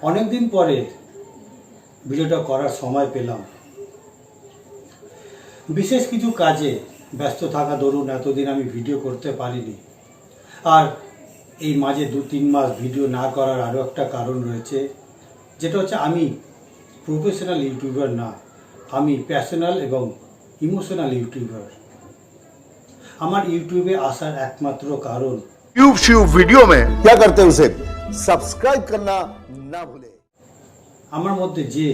অনেক দিন পরে ভিডিওটা করার সময় পেলাম বিশেষ কিছু কাজে ব্যস্ত থাকা দরুন এতদিন আমি ভিডিও করতে পারিনি আর এই মাঝে দু তিন মাস ভিডিও না করার আরও একটা কারণ রয়েছে যেটা হচ্ছে আমি প্রফেশনাল ইউটিউবার না আমি প্যাশনাল এবং ইমোশনাল ইউটিউবার আমার ইউটিউবে আসার একমাত্র কারণ ट्यूब श्यूब वीडियो में क्या करते हैं उसे सब्सक्राइब करना ना भूले আমার মধ্যে যে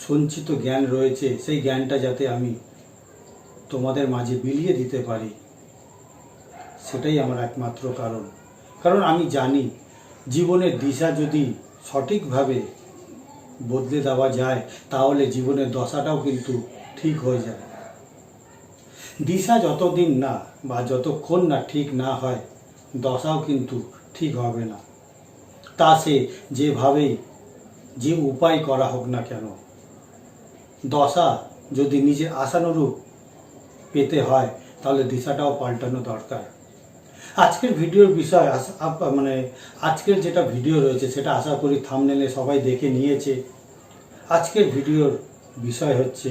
সঞ্চিত জ্ঞান রয়েছে সেই জ্ঞানটা যাতে আমি তোমাদের মাঝে বিলিয়ে দিতে পারি সেটাই আমার একমাত্র কারণ কারণ আমি জানি জীবনের দিশা যদি সঠিকভাবে বদলে দেওয়া যায় তাহলে জীবনের দশাটাও কিন্তু ঠিক হয়ে যায় দিশা যতদিন না বা যতক্ষণ না ঠিক না হয় দশাও কিন্তু ঠিক হবে না তা সে যেভাবেই যে উপায় করা হোক না কেন, দশা যদি নিজের আশানুরূপ পেতে হয়, তাহলে দিশাটাও পাল্টানো দরকার। আজকের ভিডিওর বিষয় মানে আজকের যেটা ভিডিও রয়েছে, সেটা আশা করি থামনেলে সবাই দেখে নিয়েছে। আজকের ভিডিওর বিষয় হচ্ছে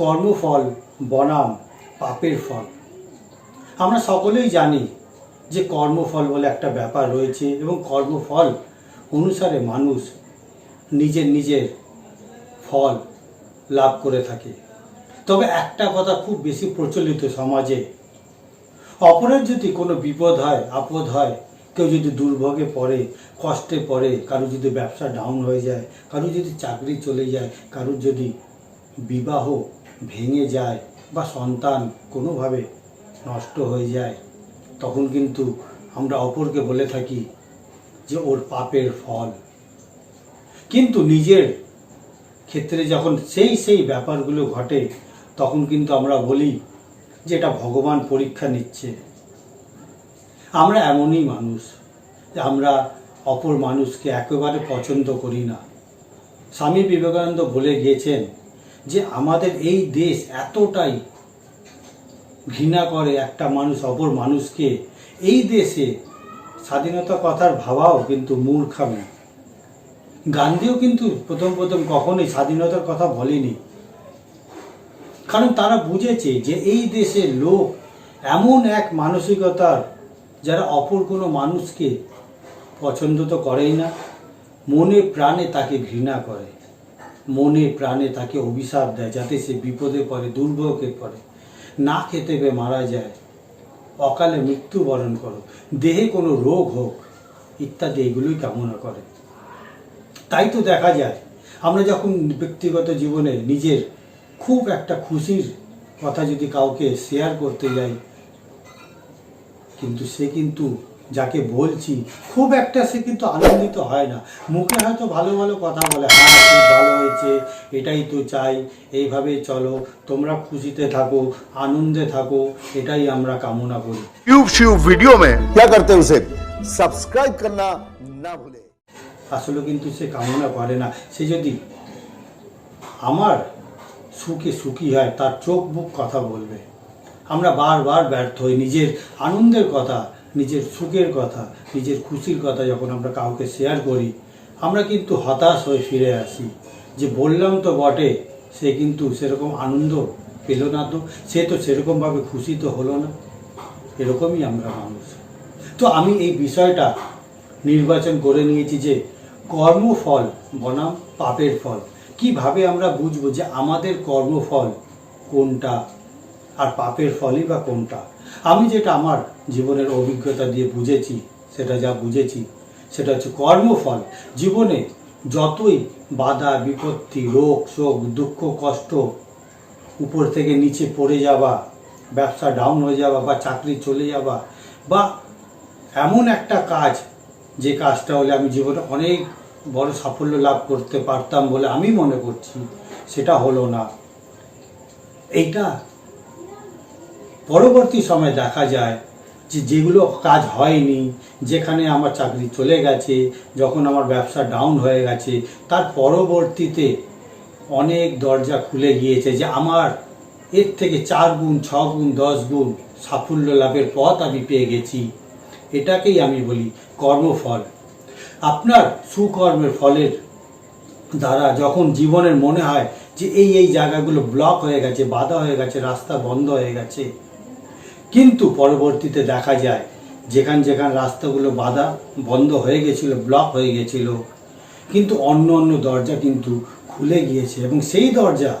কর্মফল বনাম পাপের ফল। আমরা সকলেই জানি যে কর্মফল বলে একটা ব্যাপার রয়েছে এবং কর্মফল অনুসারে মানুষ নিজের নিজের ফল লাভ করে থাকে। তবে একটা কথা খুব বেশি প্রচলিত সমাজে, অপরের যদি কোনো বিপদ হয়, আপদ হয়, কেউ যদি দুর্ভোগে পড়ে, কষ্টে পড়ে, কারও যদি ব্যবসা ডাউন হয়ে যায়, কারও যদি চাকরি চলে যায় কারোর যদি বিবাহ ভেঙে যায় বা সন্তান কোনোভাবে নষ্ট হয়ে যায় তখন কিন্তু আমরা অপরকে বলে থাকি যে ওর পাপের ফল। কিন্তু নিজের ক্ষেত্রে যখন সেই সেই ব্যাপারগুলো ঘটে, তখন কিন্তু আমরা বলি যে এটা ভগবান পরীক্ষা নিচ্ছে। আমরা এমনই মানুষ যে আমরা অপর মানুষকে একেবারে পছন্দ করি না। স্বামী বিবেকানন্দ বলে গিয়েছেন যে আমাদের এই দেশ এতটাই ঘৃণা করে একটা মানুষ, অপর মানুষকে। এই দেশে স্বাধীনতা কথার ভাবাও কিন্তু মূর্খামি গান্ধীও কিন্তু প্রথম প্রথম কখনোই স্বাধীনতার কথা বলেনি। কারণ তারা বুঝেছে যে এই দেশের লোক এমন এক মানসিকতার যারা অপর কোনো মানুষকে পছন্দ তো করেই না, মনে প্রাণে তাকে ঘৃণা করে। মনে প্রাণে তাকে অভিশাপ দেয় যাতে সে বিপদে পড়ে, দুর্ভোগে পড়ে। না খেতে পেয়ে মারা যায়। অকালে মৃত্যুবরণ করো। দেহে কোনো রোগ হোক, ইত্যাদি এগুলোই কামনা করে। তাই তো দেখা যায়, আমরা যখন ব্যক্তিগত জীবনে নিজের খুব একটা খুশির কথা যদি কাউকে শেয়ার করতে যাই, কিন্তু সে কিন্তু যাকে বলছি খুব একটা সে কিন্তু আনন্দিত হয় না মুখে হয়তো ভালো ভালো কথা বলে হ্যাঁ খুব ভালো হয়েছে এটাই তো চাই এইভাবে চলো তোমরা খুশিতে থাকো আনন্দে থাকো এটাই আমরা কামনা করি ट्यूब श्यूब वीडियो में क्या करते हैं उसे सब्सक्राइब करना ना भूले আসলে কিন্তু সে কামনা করে না সে যদি আমার সুখে সুখী হয় তার চোখ বুক কথা বলবে আমরা বারবার ব্যর্থ হই নিজের আনন্দের কথা নিজের সুখের কথা, নিজের খুশির কথা যখন আমরা কাউকে শেয়ার করি, আমরা কিন্তু হতাশ হয়ে ফিরে আসি। যে বললাম তো বটে, সে কিন্তু সেরকম আনন্দ পেল না তো, সে তো সেরকমভাবে খুশি তো হলো না। এরকমই আমরা মানুষ। তো আমি এই বিষয়টা নির্বাচন করে নিয়েছি যে কর্মফল বনাম পাপের ফল। কীভাবে আমরা বুঝব যে আমাদের কর্মফল কোনটা আর পাপের ফলই বা কোনটা? আমি যেটা আমার জীবনের অভিজ্ঞতা দিয়ে বুঝেছি, সেটা যা বুঝেছি, সেটা হচ্ছে কর্মফল। জীবনে যতই বাধা, বিপত্তি, রোগ, শোক, দুঃখ, কষ্ট উপর থেকে নিচে পড়ে যাওয়া, ব্যবসা ডাউন হয়ে যাওয়া বা চাকরি চলে যাওয়া বা এমন একটা কাজ, যে কাজটা হলে আমি জীবনে অনেক বড় সাফল্য লাভ করতে পারতাম বলে আমি মনে করছি, সেটা হলো না। এইটা পরবর্তী সময় দেখা যায় যে যেগুলো কাজ হয়নি, যেখানে আমার চাকরি চলে গেছে, যখন আমার ব্যবসা ডাউন হয়ে গেছে, তার পরবর্তীতে অনেক দরজা খুলে গিয়েছে যে আমার এর থেকে চার গুণ, ছ গুণ, দশ গুণ সাফল্য লাভের পথ আমি পেয়ে গেছি। এটাকেই আমি বলি কর্মফল। আপনার সুকর্মের ফলের দ্বারা যখন জীবনের মনে হয় যে এই এই জায়গাগুলো ব্লক হয়ে গেছে, বাধা হয়ে গেছে, রাস্তা বন্ধ হয়ে গেছে কিন্তু পরবর্তীতে দেখা যায়, যেখান যেখান রাস্তাগুলো বাধা বন্ধ হয়ে গেছিল ব্লক হয়ে গেছিল, কিন্তু অন্য অন্য দরজা কিন্তু খুলে গিয়েছে এবং সেই দরজা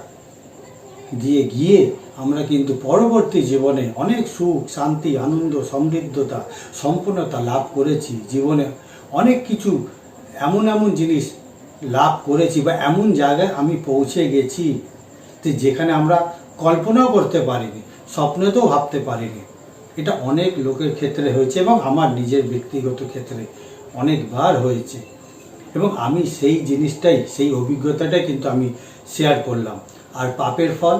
দিয়ে গিয়ে আমরা কিন্তু পরবর্তী জীবনে অনেক সুখ, শান্তি, আনন্দ, সমৃদ্ধতা, সম্পূর্ণতা লাভ করেছি। জীবনে অনেক কিছু এমন এমন জিনিস লাভ করেছি বা এমন জায়গায় আমি পৌঁছে গেছি যেখানে আমরা কল্পনাও করতে পারিনি। স্বপ্নেতেও ভাবতে পারিনি। এটা অনেক লোকের ক্ষেত্রে হয়েছে এবং আমার নিজের ব্যক্তিগত ক্ষেত্রে অনেকবার হয়েছে। এবং আমি সেই জিনিসটাই, সেই অভিজ্ঞতাটাই কিন্তু আমি শেয়ার করলাম। আর পাপের ফল?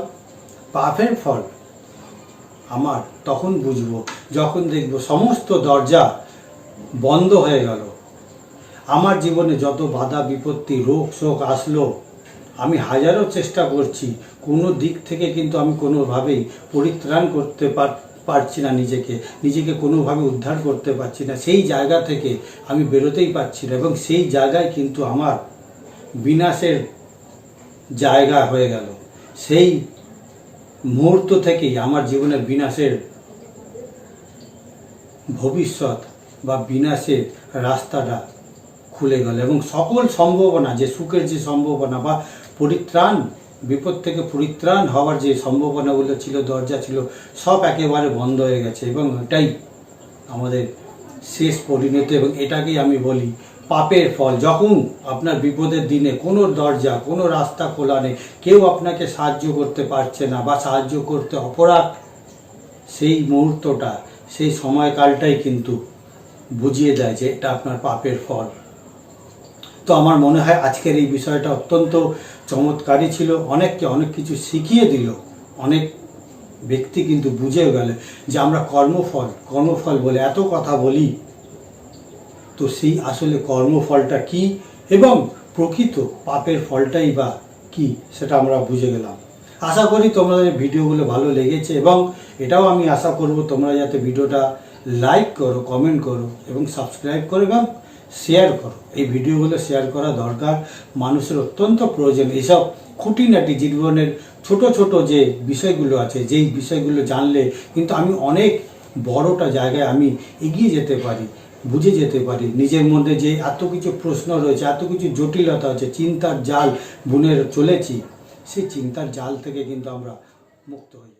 পাপের ফল আমার তখন বুঝব, যখন দেখব সমস্ত দরজা বন্ধ হয়ে গেল। আমার জীবনে যত বাধা, বিপত্তি, রোগ, শোক আসলো, আমি হাজারো চেষ্টা করছি কোনো দিক থেকে কিন্তু আমি কোনোভাবেই পরিত্রাণ করতে পার- পারছি না নিজেকে। নিজেকে কোনোভাবে উদ্ধার করতে পারছি না। সেই জায়গা থেকে আমি বেরোতেই পারছি না এবং সেই জায়গায় কিন্তু আমার বিনাশের জায়গা হয়ে গেল। সেই মুহূর্ত থেকেই আমার জীবনের বিনাশের ভবিষ্যৎ বা বিনাশের রাস্তাটা খুলে গেল এবং সকল সম্ভাবনা যে সুখের যে সম্ভাবনা বা পরিত্রাণ বিপদ থেকে পরিত্রাণ হওয়ার যে সম্ভাবনাগুলো ছিল, দরজা ছিল, সব একেবারে বন্ধ হয়ে গেছে এবং এটাই আমাদের শেষ পরিণতি এবং এটাকেই আমি বলি পাপের ফল। যখন আপনার বিপদের দিনে কোনো দরজা, কোনো রাস্তা খোলা নেই, কেউ আপনাকে সাহায্য করতে পারছে না বা সাহায্য করতে অপরাধ, সেই মুহূর্তটা, সেই সময়কালটাই কিন্তু বুঝিয়ে দেয় যে এটা আপনার পাপের ফল। তো আমার মনে হয় আজকের এই বিষয়টা অত্যন্ত চমৎকারী ছিল। অনেককে অনেক কিছু শিখিয়ে দিল। অনেক ব্যক্তি কিন্তু বুঝেও গেলে যে আমরা কর্মফল কর্মফল বলে এত কথা বলি। তো সেই আসলে কর্মফলটা কি এবং প্রকৃত পাপের ফলটাই বা কি সেটা আমরা বুঝে গেলাম। আশা করি তোমাদের ভিডিওগুলো ভালো লেগেছে এবং এটাও আমি আশা করব তোমরা যাতে ভিডিওটা লাইক করো কমেন্ট করো এবং সাবস্ক্রাইব করো এবং শেয়ার করো। এই ভিডিওগুলো শেয়ার করা দরকার। মানুষের অত্যন্ত প্রয়োজন। এসব খুঁটিনাটি জীবনের ছোট ছোট যে বিষয়গুলো আছে, যেই বিষয়গুলো জানলে কিন্তু আমি অনেক বড়টা জায়গায় আমি এগিয়ে যেতে পারি, বুঝে যেতে পারি। নিজের মধ্যে যে এত কিছু প্রশ্ন রয়েছে, এত কিছু জটিলতা আছে, চিন্তার জাল বুনে চলেছি, সেই চিন্তার জাল থেকে কিন্তু আমরা মুক্ত হই।